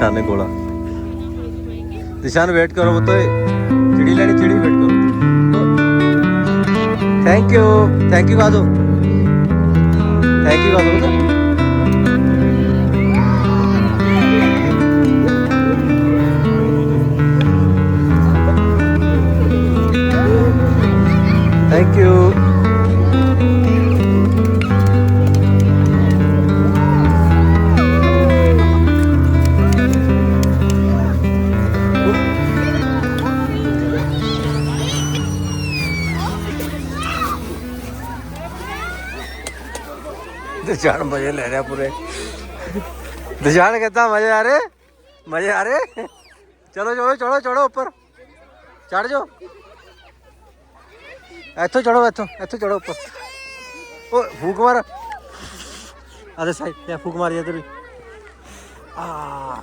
ਦਿਸ਼ਾਨ ਨੇ ਗੋਲਾ ਦਿਸ਼ਾਨ ਵੇਟ ਕਰੋ ਬਤੋਏ ਚਿੜੀ ਲੈਣੀ ਚਿੜੀ ਵੇਟ ਕਰੋ। ਥੈਂਕ ਯੂ ਥੈਂਕ ਯੂ ਬਾਦੋ। ਥੈਂਕ ਯੂ ਬਾਦੋ ਬਤਾ ਥੈਂਕ ਯੂ ਦਿਸ਼ਾਨ ਮਜ਼ੇ ਲੈ ਰਿਹਾ ਪੂਰੇ। ਦਿਸ਼ਾਨ ਕਹਿੰਦਾ ਮਜ਼ੇ ਆ ਰਹੇ? ਮਜ਼ੇ ਆ ਰਹੇ? ਚਲੋ ਚਲੋ ਚੜੋ ਚੜੋ ਉੱਪਰ। ਚੜ ਜਾਓ। ਇੱਥੋਂ ਚੜੋ ਇੱਥੋਂ ਇੱਥੋਂ ਚੜੋ ਉੱਪਰ। ਓ, ਫੂਕ ਮਾਰ। ਅਰੇ ਸਾਈ ਤੇ ਫੂਕ ਮਾਰੀ ਇੱਧਰ ਵੀ। ਆ।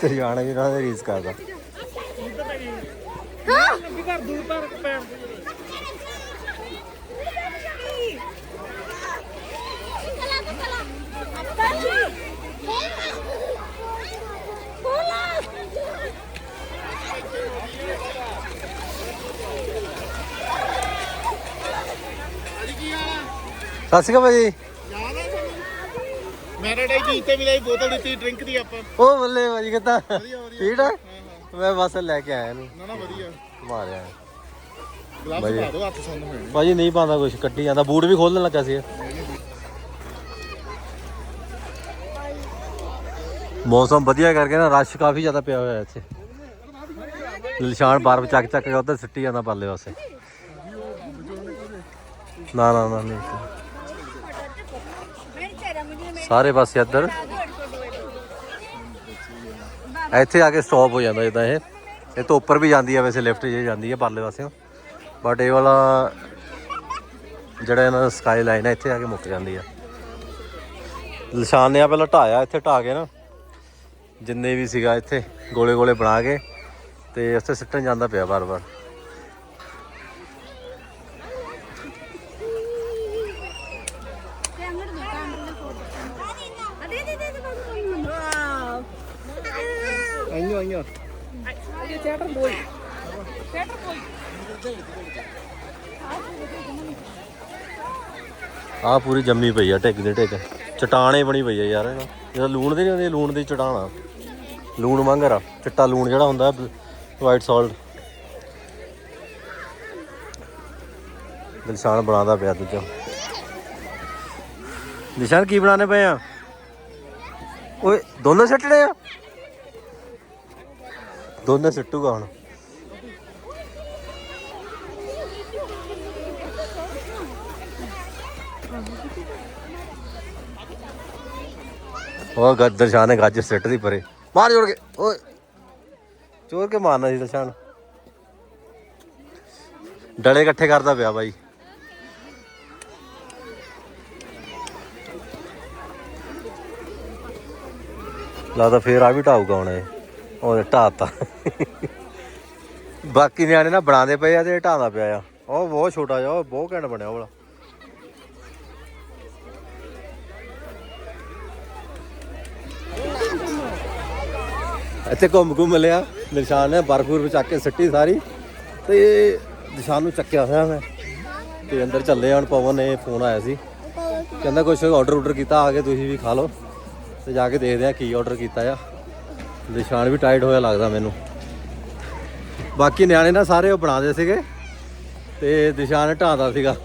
ਤੇਰੀ ਆਣਾ ਵੀ ਉਹਨਾਂ ਦੇ ਰੀਸ ਕਰਦਾ ਸਤਿ ਸ਼੍ਰੀ ਅਕਾਲ ਭਾਜੀ। ਮੈਰਿਟ ਹੈ ਜੀ ਤੇ ਮਿਲੇ ਬੋਤਲ ਦਿੱਤੀ ਡਰਿੰਕ ਦੀ ਆਪਾਂ। ਉਹ ਬੱਲੇ ਭਾਜੀ ਵਧੀਆ ਠੀਕ ਆ ਮੈਂ ਬਸ ਲੈ ਕੇ ਆਇਆ ਨਾ ਨਾ ਵਧੀਆ। ਮਾਰਿਆ। ਗਲਾਸ ਵਧੀਆ। ਪਾ ਦਿਓ ਹੱਥ ਸੰਦ ਹੋਏ ਭਾਜੀ ਨਹੀਂ ਪਾਉਂਦਾ ਕੁਝ ਕੱਢੀ ਜਾਂਦਾ। ਬੂਟ ਵੀ ਖੋਲਣ ਲੱਗਾ ਸੀ। ਮੌਸਮ ਵਧੀਆ ਕਰਕੇ ਨਾ ਰਸ਼ ਕਾਫੀ ਜ਼ਿਆਦਾ ਪਿਆ ਹੋਇਆ ਇੱਥੇ। ਨਿਸ਼ਾਨ ਬਰਫ ਚੱਕ ਚੱਕ ਕੇ ਉੱਧਰ ਸਿੱਟੀ ਜਾਂਦਾ ਪਰਲੇ ਪਾਸੇ। ਨਾ ਨਾ ਨਾ ਨਹੀਂ। ਸਾਰੇ ਪਾਸੇ ਇੱਧਰ। ਇੱਥੇ ਆ ਕੇ ਸਟਾਪ ਹੋ ਜਾਂਦਾ ਜਿੱਦਾਂ ਇਹ। ਇਹ ਤੋਂ ਉੱਪਰ ਵੀ ਜਾਂਦੀ ਹੈ ਵੈਸੇ ਲਿਫਟ ਜੇ ਜਾਂਦੀ ਹੈ ਪਰਲੇ ਪਾਸਿਓਂ। ਬਟ ਇਹ ਵਾਲਾ ਜਿਹੜਾ ਇਹਨਾਂ ਦਾ ਸਕਾਈ ਲਾਈਨ ਹੈ ਇੱਥੇ ਆ ਕੇ ਮੁੱਕ ਜਾਂਦੀ ਆ। ਨਿਸ਼ਾਨ ਨੇ ਆ ਪਹਿਲਾਂ ਢਾਇਆ ਇੱਥੇ ਢਾ ਕੇ ਨਾ। ਜਿੰਨੇ ਵੀ ਸੀਗਾ ਇੱਥੇ ਗੋਲੇ ਗੋਲੇ ਬਣਾ ਕੇ। ਤੇ ਉੱਥੇ ਸਿੱਟਣ ਜਾਂਦਾ ਪਿਆ ਬਾਰ-ਬਾਰ ਆਹ ਪੂਰੀ ਜੰਮੀ ਪਈ ਆ ਢਿੱਗ ਦੇ ਢਿੱਗ। ਚਟਾਣੇ ਬਣੀ ਪਈ ਆ ਯਾਰ। ਇਹਦਾ ਜਿਹਦਾ ਲੂਣ ਦੇ ਨਹੀਂ ਹੁੰਦੀ, ਲੂਣ ਦੀ ਚਟਾਣਾ। ਲੂਣ ਵਾਂਗਰ ਆ, ਚਿੱਟਾ ਲੂਣ ਜਿਹੜਾ ਹੁੰਦਾ ਵਾਈਟ ਸਾਲਟ ਨਿਸ਼ਾਨ ਬਣਾਉਂਦਾ ਪਿਆ ਦੂਜਾ ਨਿਸ਼ਾਨ ਕੀ ਬਣਾਉਣੇ ਪਏ ਆ? ਓਏ, ਦੋਨੇ ਸਿੱਟਣੇ ਆ? ਦੋਨੇ ਸਿੱਟੂਗਾ ਹੁਣ। ਉਹ ਗੱਦਰ ਸ਼ਾਹ ਨੇ ਗੱਜ ਸਿੱਟ ਦੀ ਪਰੇ। ਮਾਰ ਜੋੜ ਕੇ, ਓਏ। ਚੋਰ ਕੇ ਮਾਰਨਾ ਸੀ ਦਰਸ਼ਾਨ। ਡਲੇ ਇਕੱਠੇ ਕਰਦਾ ਪਿਆ ਬਾਈ। ਲੱਗਦਾ ਫੇਰ ਆ ਵੀ ਢਾਊਗਾ ਹੁਣ ਇਹ। ਉਹ ਢਾਤਾ ਬਾਕੀ ਨਿਆਣੇ ਨਾ ਬਣਾਉਂਦੇ ਪਏ ਆ ਤੇ ਇਹ ਢਾਉਂਦਾ ਪਿਆ ਆ। ਉਹ ਬਹੁਤ ਛੋਟਾ ਜਿਹਾ, ਉਹ ਬਹੁਤ ਘੈਂਟ ਬਣਿਆ ਉਹ ਵਾਲਾ। ਇੱਥੇ ਘੁੰਮ ਘੁੰਮ ਲਿਆ। ਨਿਸ਼ਾਨ ਨੇ ਬਰਫੂਰ ਵਿੱਚ ਚੱਕ ਕੇ ਸਿੱਟੀ ਸਾਰੀ। ਤੇ ਦਿਸ਼ਾ ਨੂੰ ਚੱਕਿਆ ਹੋਇਆ ਮੈਂ। ਤੇ ਅੰਦਰ ਚੱਲੇ ਆ, ਹੁਣ ਪਵਨ ਨੇ ਫੋਨ ਆਇਆ ਸੀ। ਕਹਿੰਦਾ ਕੁਝ ਆਰਡਰ ਆਰਡਰ ਕੀਤਾ, ਆ ਕੇ ਤੁਸੀਂ ਵੀ ਖਾ ਲਓ। ਤੇ ਜਾ ਕੇ ਦੇਖਦੇ ਆ ਕੀ ਆਰਡਰ ਕੀਤਾ ਆ। ਨਿਸ਼ਾਨ ਵੀ ਟਾਈਟ ਹੋਇਆ ਲੱਗਦਾ ਮੈਨੂੰ। ਬਾਕੀ ਨਿਆਣੇ ਨਾ ਸਾਰੇ ਉਹ ਬਣਾਦੇ ਸੀਗੇ। ਤੇ ਦਿਸ਼ਾ ਨੇ ਸੀਗਾ।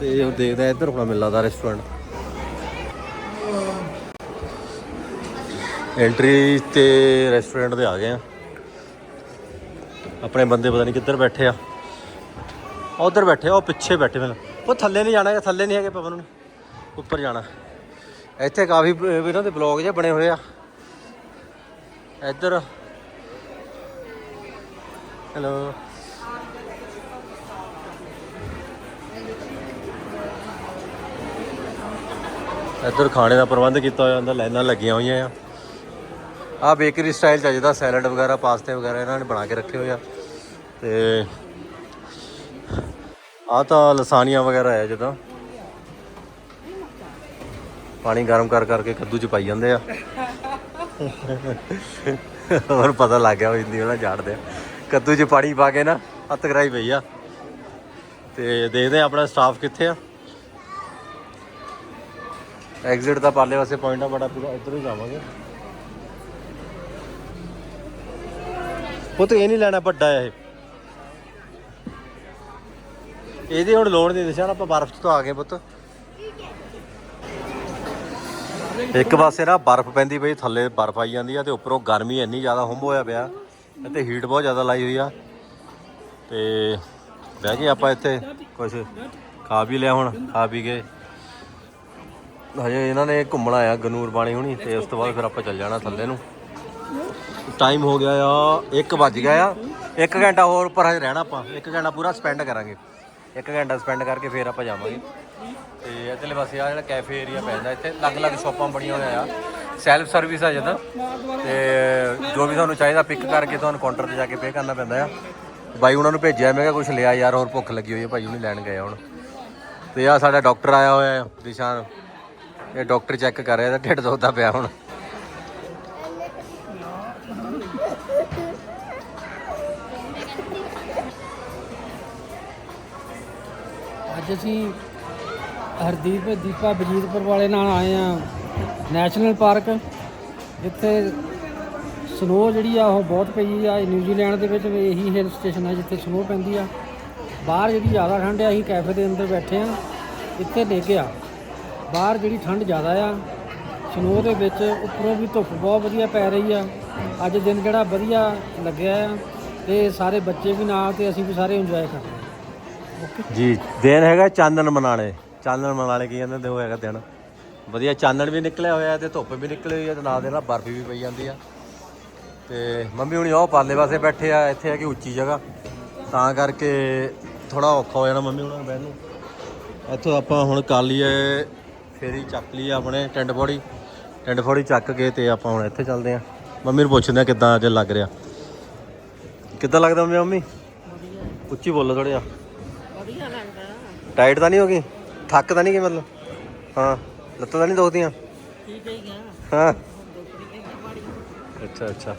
ਤੇ ਉਹ ਦੇਖਦੇ ਆ ਇੱਧਰ ਆਪਣਾ ਮਿਲਦਾ ਦਾ ਰੈਸਟੋਰੈਂਟ ਐਂਟਰੀ ਤੇ ਰੈਸਟੋਰੈਂਟ ਦੇ ਆ ਗਏ ਆ। ਆਪਣੇ ਬੰਦੇ ਪਤਾ ਨਹੀਂ ਕਿੱਧਰ ਬੈਠੇ ਆ। ਉਧਰ ਬੈਠੇ ਆ ਉਹ ਪਿੱਛੇ ਬੈਠੇ ਮੈਨੂੰ। ਉਹ ਥੱਲੇ ਨਹੀਂ ਜਾਣਾ ਹੈਗਾ, ਥੱਲੇ ਨਹੀਂ ਹੈਗੇ ਪਵਨ ਨੂੰ। ਉੱਪਰ ਜਾਣਾ। ਇੱਥੇ ਕਾਫੀ ਇਹਨਾਂ ਦੇ ਬਲੌਗ ਜਿਹੇ ਬਣੇ ਹੋਏ ਆ। ਇੱਧਰ। ਹੈਲੋ ਇੱਧਰ ਖਾਣੇ ਦਾ ਪ੍ਰਬੰਧ ਕੀਤਾ ਹੋਇਆ ਹੁੰਦਾ ਲਾਈਨਾਂ ਲੱਗੀਆਂ ਹੋਈਆਂ ਆ। ਆ ਬੇਕਰੀ ਸਟਾਈਲ ਚ ਆ ਜਿਹਦਾ ਸੈਲਡ ਵਗੈਰਾ, ਪਾਸਤੇ ਵਗੈਰਾ ਇਹਨਾਂ ਨੇ ਬਣਾ ਕੇ ਰੱਖੇ ਹੋਏ ਆ। ਤੇ ਆ ਤਾਂ ਲਸਾਨੀਆਂ ਵਗੈਰਾ ਆ ਜਦੋਂ। ਪਾਣੀ ਗਰਮ ਕਰ ਕਰਕੇ ਕੱਦੂ ਚ ਪਾਈ ਜਾਂਦੇ ਆ। ਹੋਰ ਪਤਾ ਲੱਗ ਗਿਆ ਹਿੰਦੀ ਉਹਨਾਂ ਜਾਣਦੇ ਆ। ਕੱਦੂ ਚ ਪਾਣੀ ਪਾ ਕੇ ਨਾ ਹੱਥ ਕਰਾਈ ਪਈ ਆ। ਤੇ ਦੇਖਦੇ ਆ ਆਪਣਾ ਸਟਾਫ ਕਿੱਥੇ ਆ। ਐਗਜ਼ਿਟ ਦਾ ਪਾਲੇ ਪਾਸੇ ਪੁਆਇੰਟ ਆ ਬੜਾ ਪੂਰਾ ਇੱਧਰ ਹੀ ਜਾਵਾਂਗੇ। ਪੁੱਤ ਇਹ ਨਹੀਂ ਲੈਣਾ ਵੱਡਾ ਇਹ। ਇਹਦੀ ਹੁਣ ਲੋੜ ਨਹੀਂ ਦਿਸ਼ਾ, ਆਪਾਂ ਬਰਫ਼ 'ਚ ਤੋਂ ਆ ਗਏ ਪੁੱਤ। ਇੱਕ ਪਾਸੇ ਨਾ ਬਰਫ਼ ਪੈਂਦੀ ਪਈ, ਥੱਲੇ ਬਰਫ਼ ਆਈ ਜਾਂਦੀ ਆ ਤੇ ਉੱਪਰੋਂ ਗਰਮੀ ਇੰਨੀ ਜ਼ਿਆਦਾ ਹੁੰਬ ਹੋਇਆ ਪਿਆ ਤੇ ਹੀਟ ਬਹੁਤ ਜ਼ਿਆਦਾ ਲਾਈ ਹੋਈ ਆ। ਤੇ ਬਹਿ ਗਏ ਆਪਾਂ ਇੱਥੇ ਕੁਝ ਖਾ ਵੀ ਲਿਆ ਹੁਣ, ਖਾ ਪੀ ਕੇ। ਹਜੇ ਇਹਨਾਂ ਨੇ ਘੁੰਮਣਾ ਆ ਗਨੂਰ ਬਾਣੀ ਹੁਣੀ, ਤੇ ਉਸ ਤੋਂ ਬਾਅਦ ਫਿਰ ਆਪਾਂ ਚੱਲ ਜਾਣਾ ਥੱਲੇ ਨੂੰ। ਟਾਈਮ ਹੋ ਗਿਆ ਆ 1 ਵੱਜ ਗਿਆ ਆ। 1 ਘੰਟਾ ਹੋਰ ਉੱਪਰ ਹਜੇ ਰਹਿਣਾ ਆਪਾਂ। 1 ਘੰਟਾ ਪੂਰਾ ਸਪੈਂਡ ਕਰਾਂਗੇ। 1 ਘੰਟਾ ਸਪੈਂਡ ਕਰਕੇ ਫਿਰ ਆਪਾਂ ਜਾਵਾਂਗੇ। ਤੇ ਇੱਧਰਲੇ ਪਾਸੇ ਆ ਜਿਹੜਾ ਕੈਫੇ ਏਰੀਆ ਪੈਂਦਾ, ਇੱਥੇ ਅਲੱਗ-ਅਲੱਗ ਸ਼ਾਪਾਂ ਬਣੀਆਂ ਹੋਈਆਂ ਆ। ਸੈਲਫ ਸਰਵਿਸ ਆ ਜਦਾਂ। ਤੇ ਜੋ ਵੀ ਤੁਹਾਨੂੰ ਚਾਹੀਦਾ ਪਿਕ ਕਰਕੇ ਤੁਹਾਨੂੰ ਕਾਊਂਟਰ ਤੇ ਜਾ ਕੇ ਪੇ ਕਰਨਾ ਪੈਂਦਾ ਆ। ਬਾਈ ਉਹਨਾਂ ਨੂੰ ਭੇਜਿਆ, ਮੈਂ ਕਿਹਾ ਕੁਝ ਲਿਆ ਯਾਰ, ਹੋਰ ਭੁੱਖ ਲੱਗੀ ਹੋਈ ਹੈ ਭਾਈ ਉਹਨੇ ਲੈਣ ਗਏ ਹੁਣ। ਤੇ ਆ ਸਾਡਾ ਡਾਕਟਰ ਆਇਆ ਹੋਇਆ ਹੈ ਦਿਸ਼ਾਨ ਇਹ ਡਾਕਟਰ ਚੈੱਕ ਕਰ ਰਿਹਾ ਤਾਂ ਢਿੱਡ ਦੁਖਦਾ ਪਿਆ ਹੁਣ। ਅੱਜ ਅਸੀਂ ਹਰਦੀਪ, ਦੀਪਾ ਬਜੀਤਪੁਰ ਵਾਲੇ ਨਾਲ ਆਏ ਆ ਨੈਸ਼ਨਲ ਪਾਰਕ, ਜਿੱਥੇ ਸਨੋ ਜਿਹੜੀ ਆ ਉਹ ਬਹੁਤ ਪਈ ਆ। ਨਿਊਜ਼ੀਲੈਂਡ ਦੇ ਵਿੱਚ ਇਹੀ ਹਿਲ ਸਟੇਸ਼ਨ ਹੈ ਜਿੱਥੇ ਸਨੋ ਪੈਂਦੀ ਆ। ਬਾਹਰ ਜਿਹੜੀ ਜ਼ਿਆਦਾ ਠੰਡ ਆ, ਅਸੀਂ ਕੈਫੇ ਦੇ ਅੰਦਰ ਬੈਠੇ ਆ ਇੱਥੇ ਲੈ ਕੇ ਆ। ਬਾਹਰ ਜਿਹੜੀ ਠੰਡ ਜ਼ਿਆਦਾ ਆ ਸਨੋ ਦੇ ਵਿੱਚ ਉੱਪਰੋਂ ਵੀ ਧੁੱਪ ਬਹੁਤ ਵਧੀਆ ਪੈ ਰਹੀ ਆ। ਅੱਜ ਦਿਨ ਜਿਹੜਾ ਵਧੀਆ ਲੱਗਿਆ ਆ ਤੇ ਸਾਰੇ ਬੱਚੇ ਵੀ ਨਾਲ ਤੇ ਅਸੀਂ ਵੀ ਸਾਰੇ ਇੰਜੋਏ ਕਰ ਰਹੇ ਜੀ, ਦਿਨ ਹੈਗਾ ਚਾਨਣ ਮਨਾਣੇ ਚਾਨਣ ਮਨਾਣੇ ਕੀ ਕਹਿੰਦੇ ਉਹ ਹੈਗਾ ਦਿਨ। ਵਧੀਆ, ਚਾਨਣ ਵੀ ਨਿਕਲਿਆ ਹੋਇਆ ਤੇ ਧੁੱਪ ਵੀ ਨਿਕਲੀ ਹੋਈ ਹੈ ਤੇ ਨਾਲ ਦੇ ਨਾਲ ਬਰਫ਼ ਵੀ ਪਈ ਜਾਂਦੀ ਆ। ਤੇ ਮੰਮੀ ਹੁਣੀ ਉਹ ਪਾਲੇ ਪਾਸੇ ਬੈਠੇ ਆ, ਇੱਥੇ ਹੈ ਕਿ ਉੱਚੀ ਜਗ੍ਹਾ। ਤਾਂ ਕਰਕੇ ਥੋੜਾ ਔਖਾ ਹੋ ਜਾਣਾ ਮੰਮੀ ਹੁਣਾਂ ਨੂੰ ਬਹਿਣ ਨੂੰ। ਇੱਥੋਂ ਆਪਾਂ ਹੁਣ ਕਰ ਲਈਏ, ਫੇਰੀ ਚੱਕ ਲਈ ਆਪਣੇ ਟੈਂਟ ਫੋੜੀ। ਟੈਂਟ ਫੋੜੀ ਚੱਕ ਕੇ ਤੇ ਆਪਾਂ ਹੁਣ ਇੱਥੇ ਚੱਲਦੇ ਆ। ਮੰਮੀ ਨੂੰ ਪੁੱਛਦੇ ਆ ਕਿੱਦਾਂ ਅੱਜ ਲੱਗ ਰਿਹਾ। ਕਿੱਦਾਂ ਲੱਗਦਾ ਮੰਮੀ? ਮੰਮੀ ਉੱਚੀ ਬੋਲੋ ਥੋੜਾ ਜਿਹਾ। ਟਾਈਟ ਤਾਂ ਨਹੀਂ ਹੋ ਗਈ? ਥੱਕ ਤਾਂ ਨਹੀਂ ਗਈ ਮਤਲਬ? ਹਾਂ ਲੱਤਾਂ ਤਾਂ ਨਹੀਂ ਦੁਖਦੀਆਂ? ਠੀਕ ਹੈ ਗਿਆ ਹਾਂ। ਅੱਛਾ ਅੱਛਾ।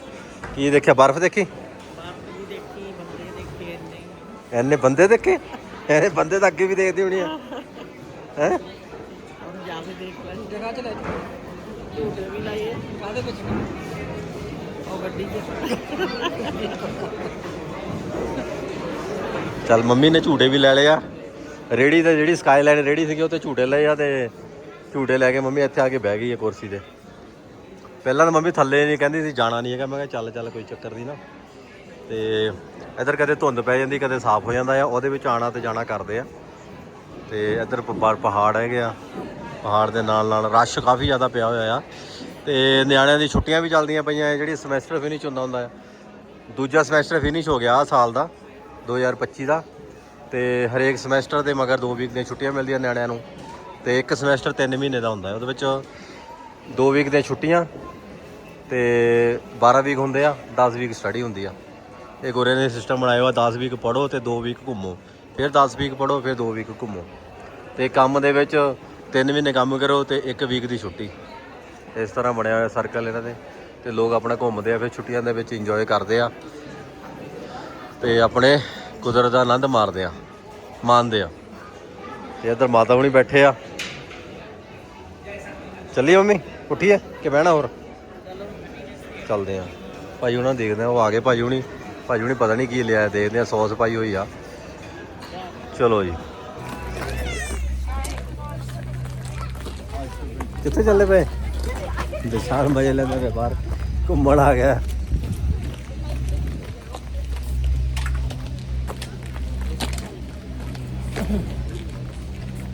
ਕੀ ਦੇਖਿਆ ਬਰਫ਼ ਦੇਖੀ? ਬਾਪ ਵੀ ਦੇਖੀ ਬੰਦੇ ਦੇਖੇ ਇੰਨੇ ਐਨੇ ਬੰਦੇ ਦੇਖੇ? ਐਨੇ ਬੰਦੇ ਤਾਂ ਅੱਗੇ ਵੀ ਦੇਖਦੇ ਹੋਣੇ ਆ। ਹੈ? ਹੁਣ ਜਾ ਕੇ ਦੇਖ ਲੈ। ਜਗ੍ਹਾ ਚ ਲੈ ਜੀ। ਝੂਟੇ ਵੀ ਲਾਏ ਕਾਹਦੇ ਵਿੱਚ ਉਹ ਗੱਡੀ 'ਚ। ਚੱਲ ਮੰਮੀ ਨੇ ਝੂਟੇ ਵੀ ਲੈ ਲਏ ਆ। ਰੇੜੀ ਤੇ ਜਿਹੜੀ ਸਕਾਈਲਾਈਨ ਰੇੜੀ ਸੀਗੀ, ਉਹ ਤੇ ਝੂਟੇ ਲਏ ਆ ਤੇ ਝੂਟੇ ਲੈ ਕੇ ਮੰਮੀ ਇੱਥੇ ਆ ਕੇ ਬਹਿ ਗਈ ਹੈ ਕੁਰਸੀ ਤੇ। ਪਹਿਲਾਂ ਤਾਂ ਮੰਮੀ ਥੱਲੇ ਨਹੀਂ ਕਹਿੰਦੀ ਸੀ, ਜਾਣਾ ਨਹੀਂ ਹੈਗਾ। ਮੈਂ ਕਿਹਾ ਚੱਲ ਚੱਲ ਕੋਈ ਚੱਕਰ ਨਹੀਂ ਨਾ। ਤੇ ਇੱਧਰ ਕਦੇ ਧੁੰਦ ਪੈ ਜਾਂਦੀ, ਕਦੇ ਸਾਫ਼ ਹੋ ਜਾਂਦਾ ਆ। ਉਹਦੇ ਵਿੱਚ ਆਣਾ ਤੇ ਜਾਣਾ ਕਰਦੇ ਆ। ਤੇ ਇੱਧਰ ਪਹਾੜ ਹੈਗੇ ਆ। ਪਹਾੜ ਦੇ ਨਾਲ ਨਾਲ ਰਸ਼ ਕਾਫੀ ਜ਼ਿਆਦਾ ਪਿਆ ਹੋਇਆ ਆ। ਤੇ ਨਿਆਣਿਆਂ ਦੀ ਛੁੱਟੀਆਂ ਵੀ ਚੱਲਦੀਆਂ ਪਈਆਂ ਆ। ਜਿਹੜੀ ਸਮੈਸਟਰ ਫਿਨਿਸ਼ ਹੁੰਦਾ ਹੁੰਦਾ ਆ। ਦੂਜਾ ਸਮੈਸਟਰ ਫਿਨਿਸ਼ ਹੋ ਗਿਆ ਆ ਸਾਲ ਦਾ 2025 ਦਾ। ਤੇ ਹਰੇਕ ਸਮੈਸਟਰ ਦੇ ਮਗਰ 2 ਵੀਕ ਦੀਆਂ ਛੁੱਟੀਆਂ ਮਿਲਦੀਆਂ ਨਿਆਣਿਆਂ ਨੂੰ ਤੇ ਇੱਕ ਸਮੈਸਟਰ 3 ਮਹੀਨੇ ਦਾ ਹੁੰਦਾ ਹੈ। ਉਹਦੇ ਵਿੱਚ 2 ਵੀਕ ਦੀਆਂ ਛੁੱਟੀਆਂ ਤੇ 12 ਵੀਕ ਹੁੰਦੇ ਆ 10 ਵੀਕ ਸਟੱਡੀ ਹੁੰਦੀ ਆ। ਇਹ ਗੋਰੇ ਨੇ ਸਿਸਟਮ ਬਣਾਇਆ ਹੋਇਆ 10 ਵੀਕ ਪੜੋ ਤੇ 2 ਵੀਕ ਘੁੰਮੋ। ਫਿਰ 10 ਵੀਕ ਪੜੋ ਫਿਰ 2 ਵੀਕ ਘੁੰਮੋ। ਤੇ ਕੰਮ ਦੇ ਵਿੱਚ 3 ਮਹੀਨੇ ਕੰਮ ਕਰੋ ਤੇ 1 ਵੀਕ ਦੀ ਛੁੱਟੀ। ਇਸ ਤਰ੍ਹਾਂ ਬਣਿਆ ਹੋਇਆ ਸਰਕਲ ਇਹਨਾਂ ਦੇ। ਤੇ ਲੋਕ ਆਪਣਾ ਘੁੰਮਦੇ ਆ, ਫਿਰ ਛੁੱਟੀਆਂ ਦੇ ਵਿੱਚ ਇੰਜੋਏ ਕਰਦੇ ਆ। ਤੇ ਆਪਣੇ ਕੁਦਰਤ ਦਾ ਆਨੰਦ ਮਾਰਦੇ ਆ, ਮਾਣਦੇ ਆ। ਤੇ ਇੱਧਰ ਮਾਤਾ ਹੁਣੀ ਬੈਠੇ ਆ। ਚੱਲੀਏ ਮੰਮੀ, ਉੱਠੀਏ, ਕਿ ਬਹਿਣਾ ਹੋਰ? ਚੱਲਦੇ ਆ। ਭਾਈ ਉਹਨਾਂ ਨੂੰ ਦੇਖਦੇ ਆ, ਉਹ ਆ ਗਏ ਭਾਈ ਹੁਣੀ। ਭਾਈ ਹੁਣੀ ਪਤਾ ਨਹੀਂ ਕੀ ਲਿਆ, ਦੇਖਦੇ ਆ ਸੌਸ ਪਾਈ ਹੋਈ ਆ। ਚਲੋ ਜੀ। ਕਿੱਥੇ ਚੱਲੇ ਪਏ? ਦਿਸ਼ਾਨ ਮਜੇ ਲੈਂਦੇ ਬਾਹਰ। ਘੁੰਮਣ ਆ ਗਿਆ।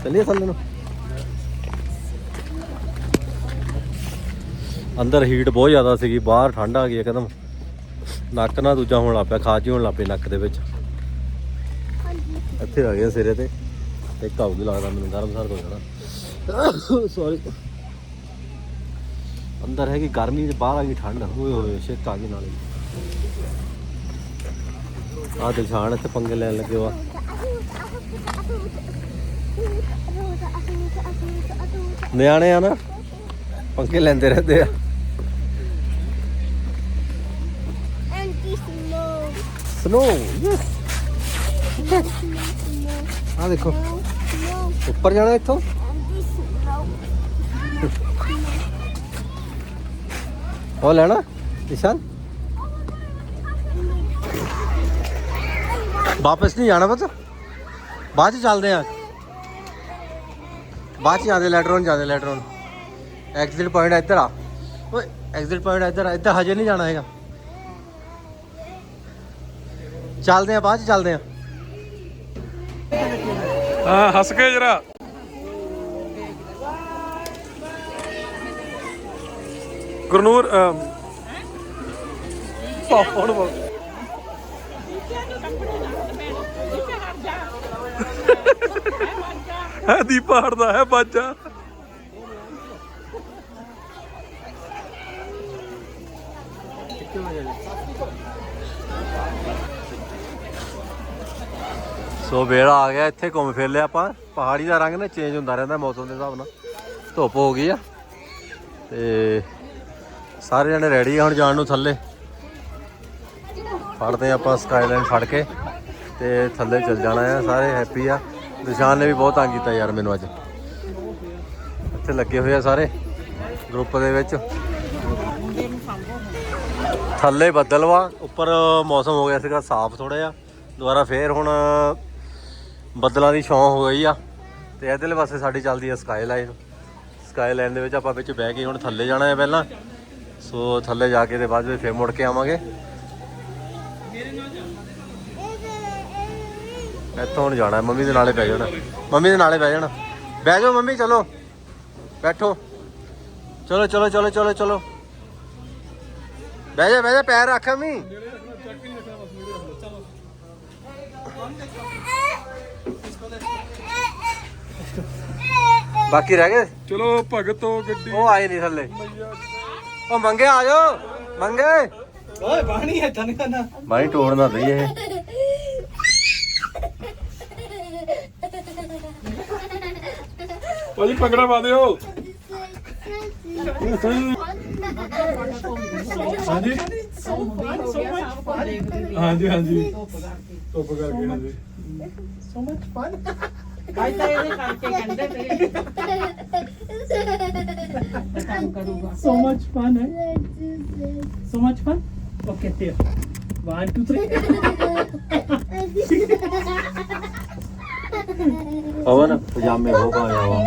ਚੱਲੀਏ ਥੱਲੇ ਨੂੰ। ਅੰਦਰ ਹੀਟ ਬਹੁਤ ਜ਼ਿਆਦਾ ਸੀਗੀ, ਬਾਹਰ ਠੰਡ ਆ ਗਈ ਇੱਕਦਮ। ਨੱਕ ਨਾ ਦੂਜਾ ਹੋਣ ਲੱਗ ਪਿਆ, ਖਾਜੀ ਹੋਣ ਲੱਗ ਪਈ ਨੱਕ ਦੇ ਵਿੱਚ। ਇੱਥੇ ਆ ਗਿਆ ਸਿਰੇ ਤੇ। ਇੱਕ ਆਉਗੀ ਲੱਗਦਾ ਮੈਨੂੰ, ਗਰਮ ਸਰਦ ਹੋ ਜਾਣਾ ਸੌਰੀ ਅੰਦਰ ਹੈਗੀ ਗਰਮੀ ਤੇ ਬਾਹਰ ਆ ਗਈ ਠੰਡ। ਹੋਏ ਹੋਏ ਛਿੱਕ ਆ ਗਈ ਨਾਲੇ ਆ ਦਿਲਸ਼ਾਨ ਇੱਥੇ ਪੰਗੇ ਲੈਣ ਲੱਗੇ ਵਾ ਨਿਆਣੇ ਆ ਨਾ ਪੰਗੇ ਲੈਂਦੇ ਰਹਿੰਦੇ ਆ। ਸਨੋ ਯੈਸ ਆ ਦੇਖੋ। ਉੱਪਰ ਜਾਣਾ ਇੱਥੋਂ? ਉਹ ਲੈਣਾ ਨਿਸ਼ਾਨ? ਵਾਪਸ ਨਹੀਂ ਜਾਣਾ ਪੁੱਤ। ਬਾਅਦ ਚ ਚੱਲਦੇ ਆ। ਬਾਅਦ ਚ ਜਾਂਦੇ ਲੈਟਰੋਨ ਜਾਂਦੇ ਲੈਟਰੋਨ ਐਗਜ਼ਿਟ ਪੁਆਇੰਟ ਇੱਧਰ ਆ। ਓਏ ਐਗਜ਼ਿਟ ਪੁਆਇੰਟ ਇੱਧਰ ਆ। ਇੱਧਰ ਹਜੇ ਨਹੀਂ ਜਾਣਾ ਹੈਗਾ। ਚੱਲਦੇ ਆ ਬਾਅਦ ਚ ਚੱਲਦੇ ਆ। ਹਾਂ ਹੱਸ ਕੇ ਜਰਾ। ਗੁਰਨੂਰ ਅਮ, ਪਾਪਾ ਨੂੰ ਬੋਲ। ਹੈ ਦੀਪਾ ਹਟਦਾ ਹੈ ਬਾਜਾ। ਸੋ ਵੇਲਾ ਆ ਗਿਆ, ਇੱਥੇ ਘੁੰਮ ਫਿਰ ਲਿਆ ਆਪਾਂ। ਪਹਾੜੀ ਦਾ ਰੰਗ ਨਾ ਚੇਂਜ ਹੁੰਦਾ ਰਹਿੰਦਾ ਮੌਸਮ ਦੇ ਹਿਸਾਬ ਨਾਲ। ਧੁੱਪ ਹੋ ਗਈ ਆ। ਤੇ ਸਾਰੇ ਜਣੇ ਰੈਡੀ ਆ ਹੁਣ ਜਾਣ ਨੂੰ ਥੱਲੇ। ਫੜਦੇ ਆ ਆਪਾਂ ਸਕਾਈਲਾਈਨ ਫੜ ਕੇ। ਤੇ ਥੱਲੇ ਚੱਲ ਜਾਣਾ ਆ, ਸਾਰੇ ਹੈਪੀ ਆ। ਨਿਸ਼ਾਨ ਨੇ ਵੀ ਬਹੁਤ ਤੰਗ ਕੀਤਾ ਯਾਰ ਮੈਨੂੰ ਅੱਜ। ਇੱਥੇ ਲੱਗੇ ਹੋਏ ਆ ਸਾਰੇ ਗਰੁੱਪ ਦੇ ਵਿੱਚ। ਥੱਲੇ ਬੱਦਲ ਵਾ, ਉੱਪਰ ਮੌਸਮ ਹੋ ਗਿਆ ਸੀਗਾ ਸਾਫ਼ ਥੋੜਾ ਜਿਹਾ। ਦੁਬਾਰਾ ਫੇਰ ਹੁਣ ਬੱਦਲਾਂ ਦੀ ਛਾਂ ਹੋ ਗਈ ਆ। ਤੇ ਇਧਰਲੇ ਪਾਸੇ ਸਾਡੀ ਚੱਲਦੀ ਆ ਸਕਾਈ ਲਾਈਨ ਸਕਾਈ ਲਾਈਨ ਦੇ ਵਿੱਚ ਆਪਾਂ ਵਿੱਚ ਬਹਿ ਕੇ ਹੁਣ ਥੱਲੇ ਜਾਣਾ ਹੈ ਪਹਿਲਾਂ। ਸੋ ਥੱਲੇ ਜਾ ਕੇ ਤੇ ਬਾਅਦ ਵਿੱਚ ਫੇਰ ਮੁੜ ਕੇ ਆਵਾਂਗੇ। ਇੱਥੋਂ ਹੁਣ ਜਾਣਾ ਮੰਮੀ ਦੇ ਨਾਲੇ ਬਹਿ ਜਾਣਾ। ਮੰਮੀ ਦੇ ਨਾਲੇ ਬਹਿ ਜਾਣਾ। ਬਹਿ ਜਾਓ ਮੰਮੀ ਚਲੋ। ਬੈਠੋ। ਚਲੋ ਚਲੋ ਚਲੋ ਚਲੋ ਚਲੋ। ਬਹਿ ਜਾ ਬਹਿ ਜਾ ਪੈਰ ਰੱਖ ਮੰਮੀ। ਬਾਕੀ ਰਹਿ ਗਏ? ਚਲੋ ਭਗਤੋ ਗੱਡੀ। ਉਹ ਆਏ ਨਹੀਂ ਥੱਲੇ। ਉਹ ਮੰਗੇ ਆ ਜਾਓ। ਮੰਗੇ। ਓਏ ਬਾਣੀ ਹੈ ਤਨ ਕਰਨਾ। ਮਾਈ ਟੋੜ ਨਾ ਦਈ ਇਹ। ਭਾਜੀ ਪਕੜਾ ਪਾ ਦਿਓ। ਹਾਂਜੀ। ਹਾਂਜੀ ਹਾਂਜੀ। ਧੁੱਪ ਕਰਕੇ ਹਾਂਜੀ ਸੋ ਮਚ ਫਨ ਭਾਈ ਤਾਂ ਇਹਦੇ ਕਰਕੇ ਕਹਿੰਦੇ ਤੇ ਕੰਮ ਕਰੂਗਾ ਸੋ ਮਚ ਫਨ ਹੈ ਸੋ ਮਚ ਫਨ ਓਕੇ ਤੇ 1 2 3 पवन पजामे बहुत भोगा आया हुआ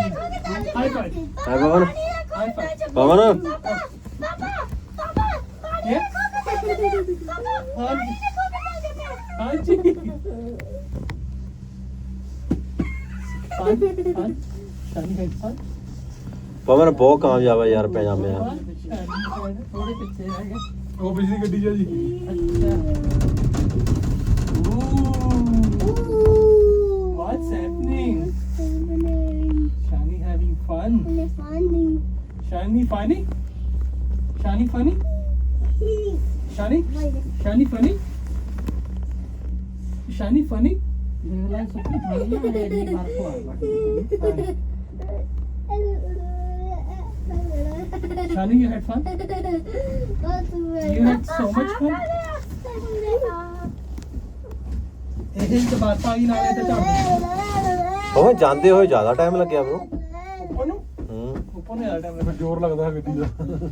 हाय पवन? पवन? पवन बहुत कामयाब है यार पैजामे यार वो पिछली गड्डी जी। अच्छा। What's happening? Shani having fun. Funny. Shani funny? Shani funny? Shani? Shani funny? Shani funny? Shani, you had fun? You had so much fun? ਇਹਦੇ ਵਿੱਚ ਬਰਫ ਆ ਗਈ ਨਾਲੇ ਤੇ ਝੜ ਉਹ ਜਾਂਦੇ ਹੋਏ ਜ਼ਿਆਦਾ ਟਾਈਮ ਲੱਗਿਆ ਬ్రో ਉੱਪਰ ਨੂੰ ਹੂੰ। ਉੱਪਰ ਨੂੰ ਜ਼ਿਆਦਾ ਟਾਈਮ ਫਿਰ ਜ਼ੋਰ ਲੱਗਦਾ ਹੈ ਗੱਡੀ ਦਾ।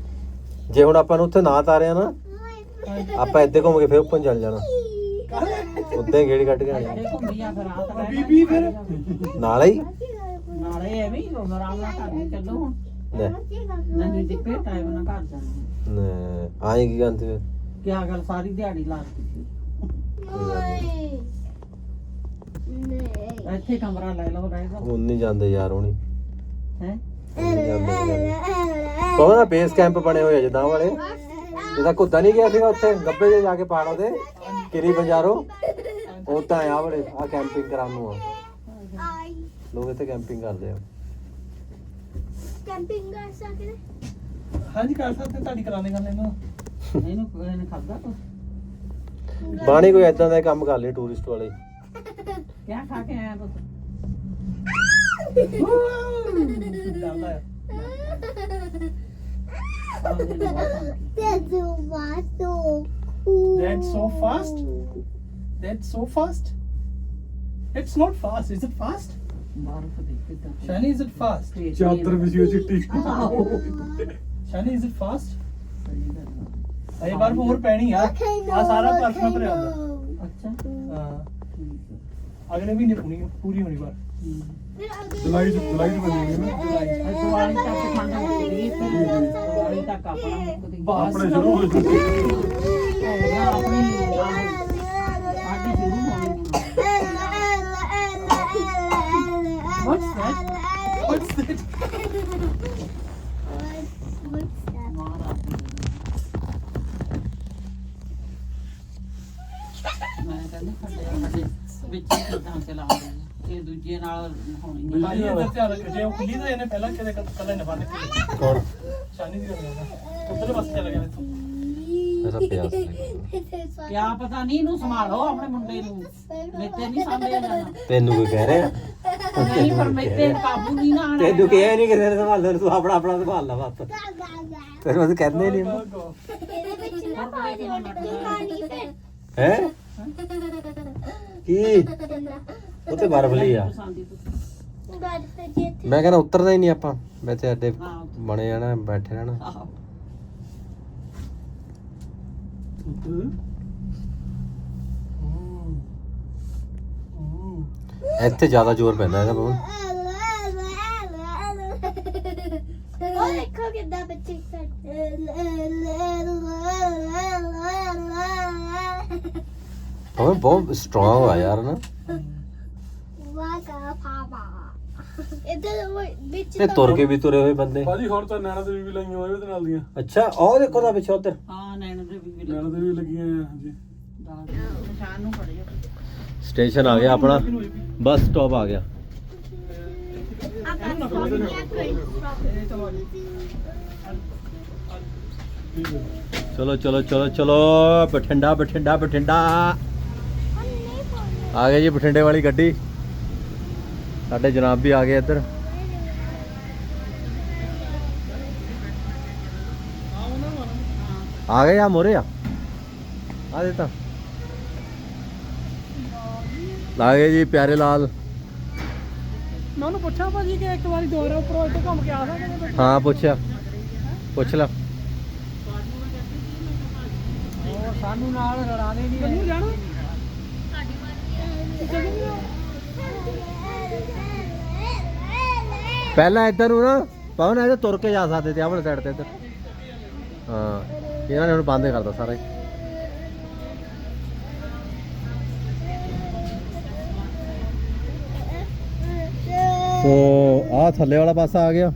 ਜੇ ਹੁਣ ਆਪਾਂ ਨੂੰ ਉੱਥੇ ਨਾ ਤਾਰਿਆ ਨਾ ਆਪਾਂ ਇੱਥੇ ਘੁੰਮ ਕੇ ਫਿਰ ਉੱਪਰ ਨੂੰ ਚੱਲ ਜਾਣਾ। ਉੱਦਾਂ ਹੀ ਗੇੜੀ ਕੱਢ ਕੇ ਆਣੀ ਘੁੰਮੀਆਂ ਫਿਰ ਰਾਤ ਰਹਿਣਾ ਬੀਬੀ ਫਿਰ? ਨਾਲ ਹੀ? ਨਾਲੇ ਐਵੇਂ ਹੀ ਰੋਣ ਆਰਾਮ ਨਾਲ ਘਰ ਨੂੰ ਚੱਲੋ ਹੁਣ। ਲੈ। ਨਹੀਂ ਦਿੱਪੇ ਟਾਈਮ ਨਾਲ ਘਰ ਜਾਣਾ। ਲੈ, ਆਏਂ ਕੀ ਕਹਿੰਦੇ ਫਿਰ? ਕਿਆ ਗੱਲ ਸਾਰੀ ਦਿਹਾੜੀ ਲਾ ਦਿੱਤੀ ਇੱਥੇ ਕਮਰਾ ਲੈ ਲਓ ਰਹਿ ਜਾਓ। ਹੁਣ ਨਹੀਂ ਜਾਂਦੇ ਯਾਰ ਹੁਣੀ। ਹੈ? ਨਾ ਬੇਸ ਕੈਂਪ ਬਣੇ ਹੋਏ ਜਿੱਦਾਂ ਵਾਲੇ। ਜਿਹਦਾ ਕੁੱਦਾ ਨਹੀਂ ਗਿਆ ਸੀਗਾ ਉੱਥੇ? ਗੱਬੇ ਜੇ ਜਾ ਕੇ ਪਹਾੜਾਂ ਦੇ ਕਿਰੀ ਬੰਜਾਰੋ। ਉਦਾਂ ਆ ਵਾਲੇ ਆ ਕੈਂਪਿੰਗ ਕਰਾਉਣ ਨੂੰ ਆ। ਲੋਕ ਇੱਥੇ ਕੈਂਪਿੰਗ ਕਰਦੇ ਆ। ਕੈਂਪਿੰਗ ਕਰ ਸਕਦੇ? ਹਾਂਜੀ ਕਰ ਸਕਦੇ ਤੁਹਾਡੀ ਕਰਾਣੇ ਕਰ ਲੈਣਾ ਇਹਨੂੰ ਕੋਈ ਨੇ ਖਾਦਾ ਤੋ? ਬਾਣੀ ਕੋਈ ਐਦਾਂ ਦਾ ਕੰਮ ਕਰ ਲਈ ਟੂਰਿਸਟ ਵਾਲੇ। ਕਿਆ ਖਾ ਕੇ ਆਇਆ ਤੂੰ ਚੱਲਦਾ ਹੈ That's so fast. That's so fast? That's so fast? It's not fast. Is it fast? ਬਰਫ ਦੇਖ ਕਿੱਦਾਂ Shani, is it fast? ਚਾਦਰ ਵਿਛੀ ਹੋਈ ਚਿੱਟੀ Shani, is it fast? ਸਹੀ ਗੱਲ ਆ। ਅਜੇ ਬਰਫ ਹੋਰ ਪੈਣੀ ਆ Okay, no. ਆ ਸਾਰਾ ਬਰਫ ਨਾਲ ਭਰਿਆ ਹੁੰਦਾ ਅੱਛਾ ਹਾਂ ਠੀਕ ਅਗਲੇ ਮਹੀਨੇ ਪੂਰੀ ਪੂਰੀ ਹੋਣੀ ਬਰਫ ਜੁਲਾਈ ਚ ਜੁਲਾਈ ਚ ਬਣੀ ਹੋਈ ਨਾ। ਹੈ। ਦਿਵਾਲੀ ਤੱਕ ਹੈ। ਦਿਵਾਲੀ ਤੱਕ ਆਪਣਾ ਮੁੱਕਦੀ ਬਸ ਆਪਣੇ ਸ਼ੁਰੂ ਹੋ ਚੁੱਕੇ ਹੈ ਆਪਣੀ ਸਾਡੀ ਸ਼ੁਰੂ ਹੋਣੀ ਹੈ। What's that? What's that? ਮਹਾਰਾਜ ਮੈਂ ਕਹਿੰਦਾ ਸਾਡੇ ਸਾਡੇ ਵਿੱਚ ਹੀ ਕਿੱਦਾਂ ਚਲਾਉਂਦੇ ਆ। ਇਹ ਦੂਜੇ ਨਾਲ ਹੋਣੀ ਭਾਈ ਨਹੀਂ ਇਹਦਾ ਧਿਆਨ ਰੱਖਿਓ ਜੇ ਉਹ ਖੁੱਲੀ ਤਾਂ ਇਹਨੇ ਪਹਿਲਾਂ ਕਿਤੇ ਕੱਲਾ ਨਾ ਬੰਦ ਕਰੀ ਕੌਣ? ਸ਼ਾਨੀ ਦੀ ਗੱਲ ਕਰਦਾ। ਪਾਸੇ ਚਲਾ ਗਿਆ ਇੱਥੋਂ। ਐਸਾ ਪਿਆਸ ਕਿਆ ਪਤਾ ਨਹੀਂ ਇਹਨੂੰ ਸੰਭਾਲੋ ਆਪਣੇ ਮੁੰਡੇ ਨੂੰ। ਮੇਤੇ ਨਹੀਂ ਸਾਂਭਿਆ ਜਾਣਾ। ਤੈਨੂੰ ਕੋਈ ਕਹਿ ਰਿਹਾ? ਨਹੀਂ ਪਰ ਮੇਤੇ ਕਾਬੂ ਨਹੀਂ ਨਾ ਆਣਾ ਤੈਨੂੰ ਕਿਹਾ ਨਹੀਂ ਕਿਸੇ ਨੇ ਸੰਭਾਲਣ ਤੂੰ ਆਪਣਾ ਆਪਣਾ ਸੰਭਾਲ ਲਾ ਬਸ। ਤੈਨੂੰ ਅਸੀਂ ਕਹਿੰਦੇ ਨਹੀਂ ਇਹਦੇ ਵਿੱਚ ਨਾ ਪਾ ਦੇ ਪਾਣੀ ਫਿਰ। ਹੈ? ਕੀ? ਉਹ ਤੇ ਬਰਫ ਲਈ ਆ। ਮੈਂ ਕਹਿੰਦਾ ਉਤਰਦਾ ਹੀ ਨਹੀਂ ਆਪਾਂ। ਮੈਂ ਤੇ ਅੱਡੇ। ਬਣੇ ਜਾਣਾ ਬੈਠੇ ਰਹਿਣਾ। ਆਹੋ। ਇੱਥੇ ਜ਼ਿਆਦਾ ਜ਼ੋਰ ਪੈਂਦਾ ਇਹਦਾ ਪਵਨ ਉਹ ਦੇਖੋ ਕਿੱਦਾਂ ਬੱਚੇ ਪਵਨ ਬਹੁਤ ਸਟਰੋਂਗ ਆ ਯਾਰ ਨਾ ਵਾਗਾ ਪਾਪਾ ਇੱਧਰ ਉਹ ਵਿੱਚ ਇਹ ਤੁਰ ਕੇ ਵੀ ਤੁਰੇ ਹੋਏ ਬੰਦੇ ਭਾਜੀ ਹੁਣ ਤਾਂ ਨੈਣਾ ਦੇਵੀ ਵੀ ਲਾਈਆਂ ਹੋਏ ਉਹਦੇ ਨਾਲ ਦੀਆਂ ਅੱਛਾ ਉਹ ਦੇਖੋ ਦਾ ਪਿੱਛੇ ਉਧਰ ਹਾਂ ਨੈਣ ਦੇ ਵੀ ਨੈਣਾ ਦੇਵੀ ਵੀ ਲੱਗੀਆਂ ਆ ਹਾਂਜੀ ਦਾਲ ਨਿਸ਼ਾਨ ਨੂੰ ਫੜਿਓ ਸਟੇਸ਼ਨ ਆ ਗਿਆ ਆਪਣਾ ਬੱਸ ਸਟਾਪ ਆ ਗਿਆ ਚਲੋ ਚਲੋ ਚਲੋ ਚਲੋ ਬਠਿੰਡਾ ਬਠਿੰਡਾ ਬਠਿੰਡਾ ਆ ਗਏ ਜੀ ਬਠਿੰਡੇ ਵਾਲੀ ਗੱਡੀ। ਸਾਡੇ ਜਨਾਬ ਵੀ ਆ ਗਏ ਇੱਧਰ। ਆ ਗਏ ਆ ਮੋਰੇ ਆ। ਆ ਦੇ ਤਾਂ। ਆ ਗਏ ਜੀ ਪਿਆਰੇ ਲਾਲ। ਮੈਂ ਉਹਨੂੰ ਪੁੱਛਿਆ ਭਾਜੀ ਕਿ ਇੱਕ ਵਾਰੀ ਦੁਬਾਰਾ ਉੱਪਰੋਂ ਇੱਥੇ ਘੁੰਮ ਕੇ ਆ ਸਕਦੇ ਹਾਂ ਪੁੱਛਿਆ। ਪੁੱਛ ਲੈ। ਸਾਨੂੰ ਨਾਲ ਰਲਾਣੇ ਨਹੀਂ ਕਿੰਨੂੰ ਜਾਣਾ। ਪਹਿਲਾਂ ਇੱਧਰ ਨੂੰ ਨਾ, ਪਵਨ ਇਹਦੇ ਤੁਰ ਕੇ ਜਾ ਸਕਦੇ ਤੇ ਆਪਣੇ ਸਾਈਡ ਤੇ ਇੱਧਰ। ਹਾਂ, ਇਹਨਾਂ ਨੇ ਹੁਣ ਬੰਦ ਕਰਤਾ ਸਾਰਾ ਹੀ। ਸੋ ਆ ਥੱਲੇ ਵਾਲਾ ਪਾਸਾ ਆ ਗਿਆ।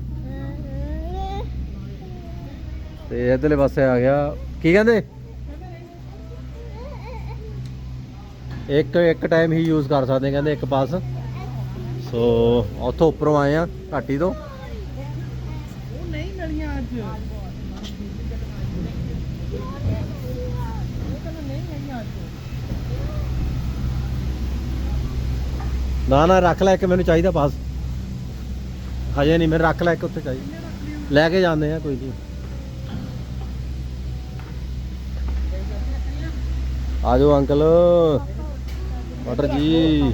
ਤੇ ਇਧਰਲੇ ਪਾਸੇ ਆ ਗਿਆ। ਕੀ ਕਹਿੰਦੇ? ਇੱਕ ਇੱਕ ਟਾਈਮ ਹੀ ਯੂਜ਼ ਕਰ ਸਕਦੇ ਕਹਿੰਦੇ ਇੱਕ ਪਾਸ। ਸੋ ਉੱਥੋਂ ਉੱਪਰੋਂ ਆਏ ਆ, ਘਾਟੀ ਤੋਂ। ਉਹ ਨਹੀਂ ਮਿਲੀਆਂ ਅੱਜ ਨਾ ਨਾ, ਰੱਖ ਲੈ ਇੱਕ, ਮੈਨੂੰ ਚਾਹੀਦਾ ਪਾਸ। ਹਜੇ ਨਹੀਂ, ਮੈਨੂੰ ਰੱਖ ਲੈ ਕੇ ਉੱਥੇ ਚਾਹੀਦਾ। ਲੈ ਕੇ ਜਾਂਦੇ ਆ, ਕੋਈ ਨਹੀਂ ਆ ਜਾਓ, ਅੰਕਲ। ਮਟਰ ਜੀ।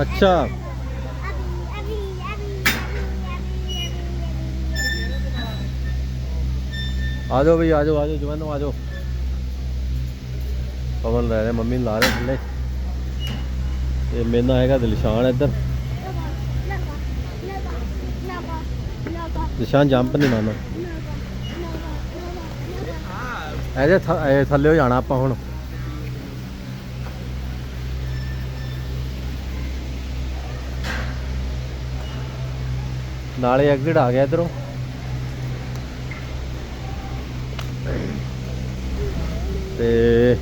ਅੱਛਾ। ਆ ਜਾਓ ਬਈ ਆ ਜਾਓ ਆ ਜਾਓ ਜਵਾਨੋ ਆ ਜਾਓ ਪਵਨ ਲੈ ਰਿਹਾ, ਮੰਮੀ ਲਾ ਰਹੇ ਥੱਲੇ। ਇਹ ਮੇਨਾ ਹੈਗਾ ਦਿਲਸ਼ਾਨ ਇੱਧਰ। ਦਿਲਸ਼ਾਨ ਜੰਪ ਨਹੀਂ ਮਾਰਨਾ। ਇਹਦੇ ਇਹ ਥੱਲੇ ਹੋ ਜਾਣਾ ਆਪਾਂ ਹੁਣ। ਨਾਲੇ ਐਗਜ਼ਿਟ ਆ ਗਿਆ ਇਧਰੋਂ। ਤੇ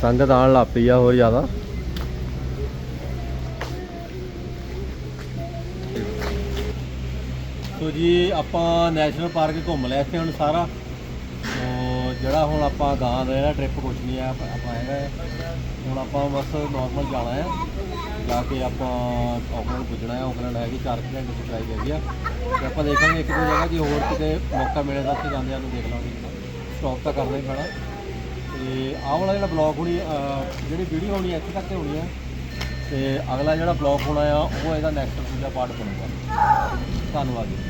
ਸੰਗਤ ਆਉਣ ਲੱਗ ਆ ਹੋਰ ਜ਼ਿਆਦਾ। ਸੋ ਜੀ, ਆਪਾਂ ਨੈਸ਼ਨਲ ਪਾਰਕ ਘੁੰਮ ਲਿਆ ਇੱਥੇ ਹੁਣ ਸਾਰਾ। ਜਿਹੜਾ ਹੁਣ ਆਪਾਂ ਗਾਂ ਦਾ ਜਿਹੜਾ ਟ੍ਰਿਪ ਕੁਛ ਨਹੀਂ ਆ, ਆਪਾਂ ਹੈਗਾ ਹੈ। ਹੁਣ ਆਪਾਂ ਬਸ ਨਾਰਮਲ ਜਾਣਾ ਆ ਜਾ ਕੇ ਆਪਾਂ ਆਕਲੈਂਡ ਪੁੱਜਣਾ ਹੈ ਆਕਲੈਂਡ ਹੈਗੀ 4 ਘੰਟੇ ਦੀ ਡਰਾਈਵ ਹੈਗੀ ਆ। ਤੇ ਆਪਾਂ ਦੇਖਾਂਗੇ ਇੱਕ ਦੋ ਜਗ੍ਹਾ ਜੇ ਹੋਰ ਕਿਤੇ ਮੌਕਾ ਮਿਲੇ ਤਾਂ ਉੱਥੇ ਜਾਂਦੇ ਨੂੰ ਦੇਖ ਲਾਂਗੇ। ਸਟਾਪ ਤਾਂ ਕਰਨਾ ਹੀ ਪੈਣਾ। ਤੇ ਆਹ ਵਾਲਾ ਜਿਹੜਾ ਬਲੌਗ ਹੋਣੀ ਜਿਹੜੀ ਵੀਡੀਓ ਹੋਣੀ ਇੱਥੇ ਤੱਕ ਹੋਣੀ ਆ। ਤੇ ਅਗਲਾ ਜਿਹੜਾ ਬਲੌਗ ਹੋਣਾ ਆ, ਉਹ ਇਹਦਾ ਨੈਕਸਟ ਦੂਜਾ ਪਾਰਟ ਬਣੂਗਾ। ਧੰਨਵਾਦ ਜੀ।